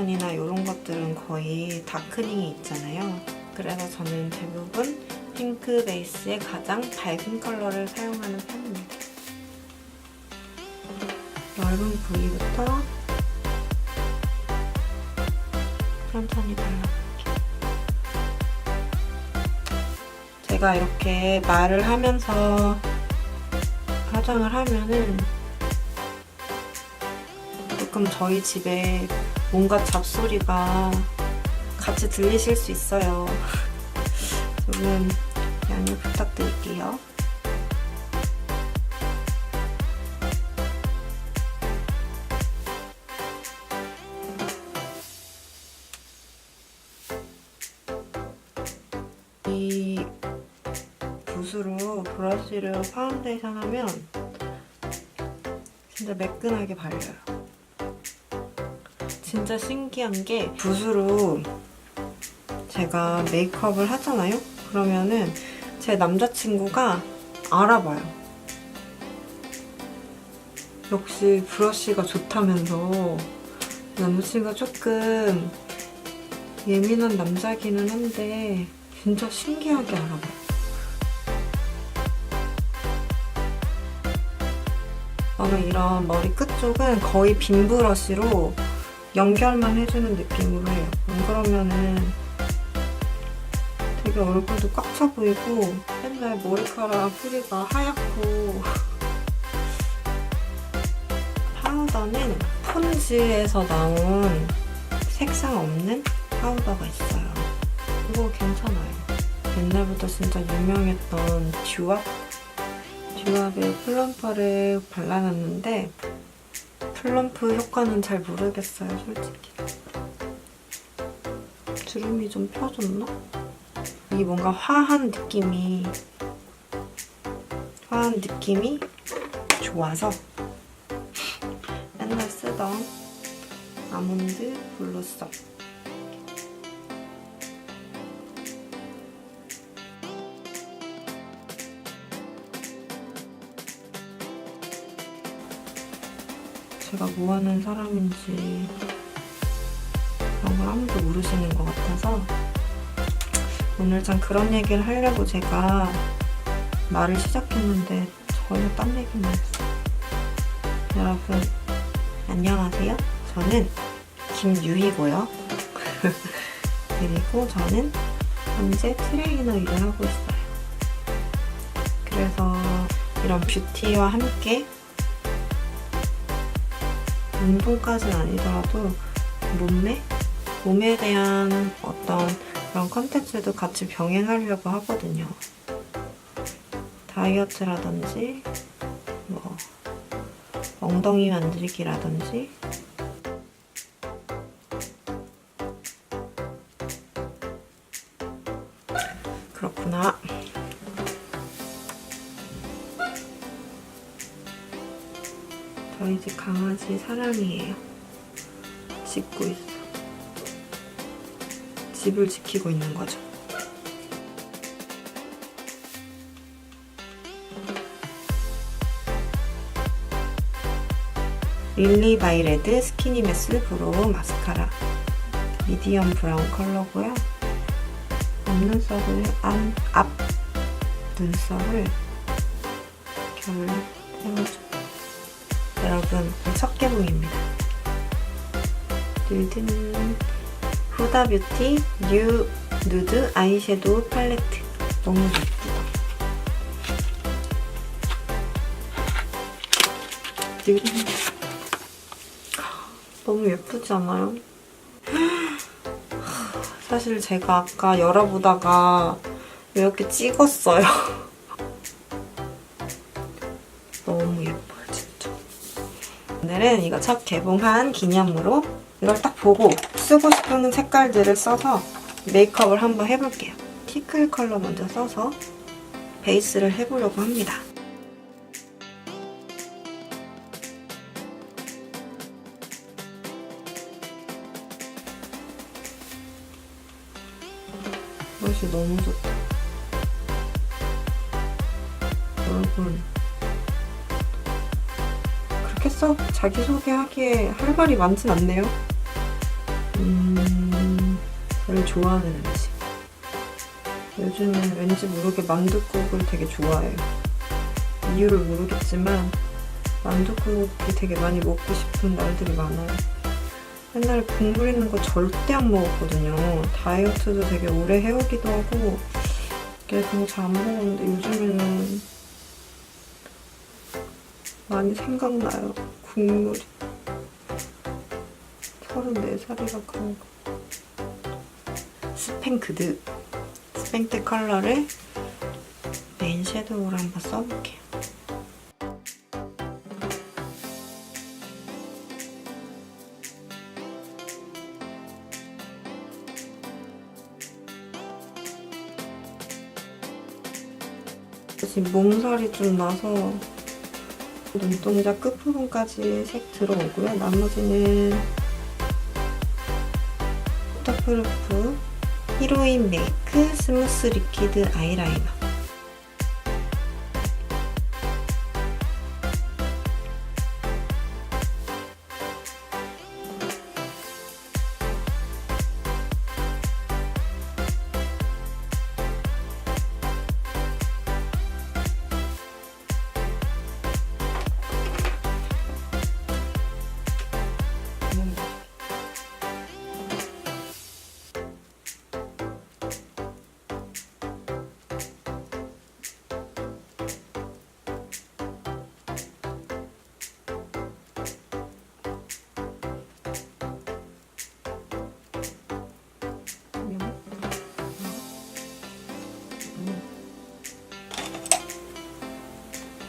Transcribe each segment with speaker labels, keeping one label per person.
Speaker 1: 파운데이션이나 이런 것들은 거의 다크닝이 있잖아요. 그래서 저는 대부분 핑크 베이스의 가장 밝은 컬러를 사용하는 편입니다. 넓은 부위부터 천천히 발라볼게요. 제가 이렇게 말을 하면서 화장을 하면은 조금 저희 집에 뭔가 잡소리가 같이 들리실 수 있어요. 조금 양해 부탁드릴게요. 이 붓으로 브러쉬를 파운데이션 하면 진짜 매끈하게 발려요. 진짜 신기한 게 붓으로 제가 메이크업을 하잖아요? 그러면은 제 남자친구가 알아봐요. 역시 브러쉬가 좋다면서 남자친구가 조금 예민한 남자기는 한데 진짜 신기하게 알아봐요. 저는 이런 머리 끝 쪽은 거의 빈 브러쉬로 연결만 해주는 느낌으로 해요. 안 그러면은 되게 얼굴도 꽉 차 보이고 맨날 머리카락 뿌리가 하얗고 파우더는 폰즈에서 나온 색상 없는 파우더가 있어요. 이거 괜찮아요. 옛날부터 진짜 유명했던 듀압? 듀압의 플럼퍼를 발라놨는데 플럼프 효과는 잘 모르겠어요, 솔직히. 주름이 좀 펴졌나? 이 뭔가 화한 느낌이 화한 느낌이 좋아서 맨날 쓰던 아몬드 블루썸 제가 뭐 하는 사람인지 그런 걸 아무도 모르시는 것 같아서 오늘 참 그런 얘기를 하려고 제가 말을 시작했는데 전혀 딴 얘기만 했어요. 여러분 안녕하세요. 저는 김유희고요. 그리고 저는 현재 트레이너 일을 하고 있어요. 그래서 이런 뷰티와 함께 운동까지는 아니더라도 몸매? 몸에 대한 어떤 그런 컨텐츠도 같이 병행하려고 하거든요. 다이어트라든지, 뭐, 엉덩이 만들기라든지, 그렇구나. 저희 집 강아지 사랑이에요. 짖고 있어. 집을 지키고 있는 거죠. 릴리 바이 레드 스키니 메스 브로우 마스카라 미디엄 브라운 컬러고요. 앞눈썹을 안, 앞 눈썹을 결 해보죠. 여 러분 첫 개봉입니다. 딜든 후다 뷰티 뉴 누드 아이섀도우 팔레트 너무 예쁘다. 딜든 너무 예쁘지 않아요? 사실 제가 아까 열어보다가 이렇게 찍었어요. 오늘은 이거 첫 개봉한 기념으로 이걸 딱 보고 쓰고 싶은 색깔들을 써서 메이크업을 한번 해볼게요. 티클 컬러 먼저 써서 베이스를 해보려고 합니다. 너무 좋다. 여러 썩 자기소개하기에 할 말이 많진 않네요. 음, 별로 좋아하는 음식. 요즘엔 왠지 모르게 만둣국을 되게 좋아해요. 이유를 모르겠지만 만둣국이 되게 많이 먹고 싶은 날들이 많아요. 옛날에 국물 있는 거 절대 안 먹었거든요. 다이어트도 되게 오래 해오기도 하고 그래서 잘 안 먹었는데 요즘에는 많이 생각나요. 국물이. 34살이라 그런가. 스팽크드. 스팽크 컬러를 메인 섀도우로 한번 써볼게요. 지금 몸살이 좀 나서 눈동자 끝부분까지 색 들어오고요. 나머지는 워터프루프 히로인 메이크 스무스 리퀴드 아이라이너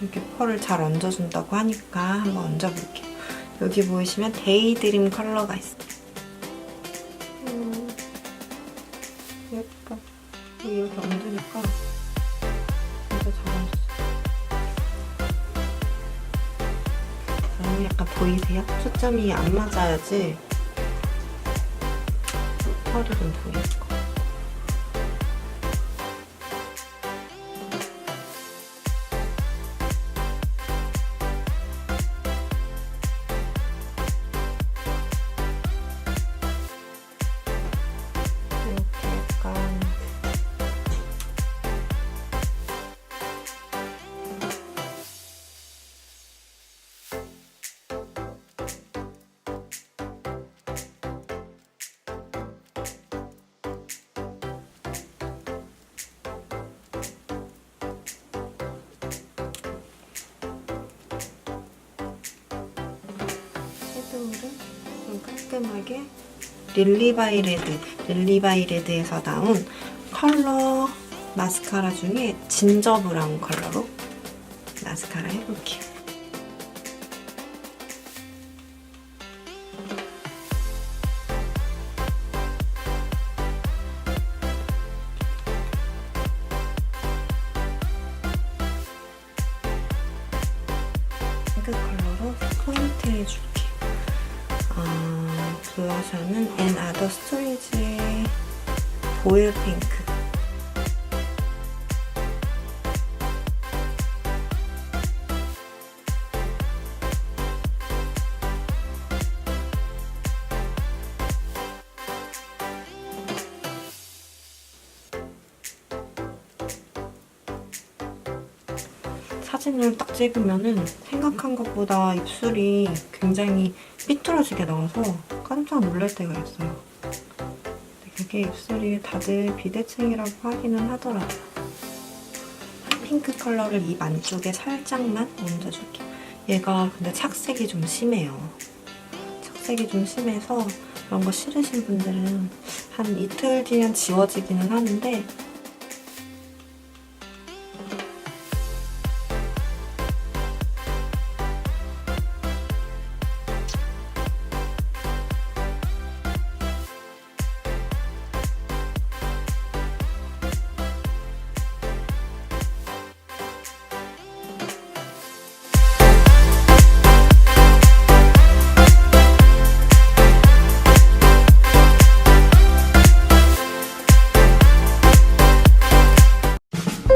Speaker 1: 이렇게 펄을 잘 얹어준다고 하니까 한번 얹어볼게요. 여기 보이시면 데이드림 컬러가 있어요. 음, 예뻐. 이렇게 얹으니까 진짜 잘 얹었어요. 여러분 약간 보이세요? 초점이 안 맞아야지 펄이 좀 보일 거. 깔끔하게 릴리바이 레드, 릴리바이 레드에서 나온 컬러 마스카라 중에 진저 브라운 컬러로 마스카라 해볼게요. 어, 블러셔는 앤 아더 스토리즈의 보일 핑크. 사진을 딱 찍으면은 생각한 것보다 입술이 굉장히 삐뚤어지게 나와서 깜짝 놀랄 때가 있어요. 근데 그게 입술이 다들 비대칭이라고 하기는 하더라고요. 핑크 컬러를 입 안쪽에 살짝만 얹어줄게요. 얘가 근데 착색이 좀 심해요. 착색이 좀 심해서 이런 거 싫으신 분들은 한 이틀 뒤엔 지워지기는 하는데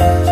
Speaker 1: Thank you.